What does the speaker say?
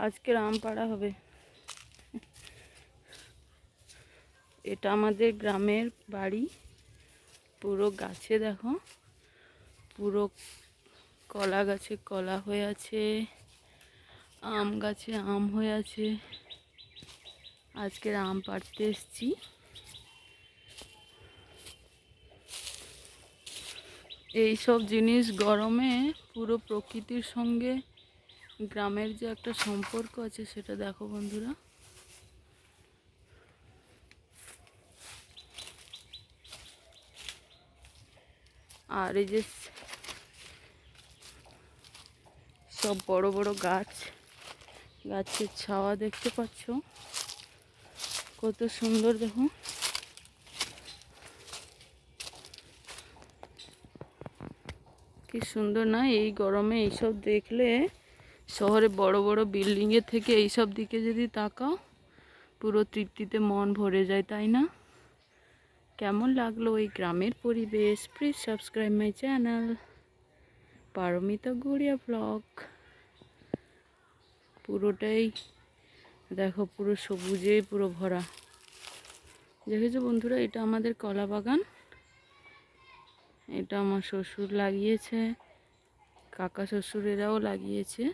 আজকের আম পাড়া হবে। এটা আমাদের গ্রামের বাড়ি। পুরো গাছে দেখো। পুরো কলা গাছে কলা হয়ে আছে। আম গাছে আম হয়ে আছে। আজকের আম পাড়তে এসছি। এই সব জিনিস গরমে পুরো প্রকৃতির সঙ্গে গ্রামের যে একটা সম্পর্ক আছে সেটা দেখো বন্ধুরা। আর এই যে সব বড় বড় গাছ, গাছের ছাওয়া দেখতে পাচ্ছ। কত সুন্দর দেখো। কি সুন্দর না এই গরমে এইসব দেখলে শহরে বড় বড় বিল্ডিংয়ের থেকে এইসব দিকে যদি তাকাও, পুরো তৃপ্তিতে মন ভরে যায়, তাই না? কেমন লাগল ওই গ্রামের পরিবেশ? Please subscribe my channel Paramita Garia blog পুরোটাই দেখো, পুরো সবুজে, পুরো ভরা। দেখেছ বন্ধুরা, এটা আমাদের কলা বাগান। এটা আমার শ্বশুর লাগিয়েছে, কাকা শ্বশুরেরাও লাগিয়েছে।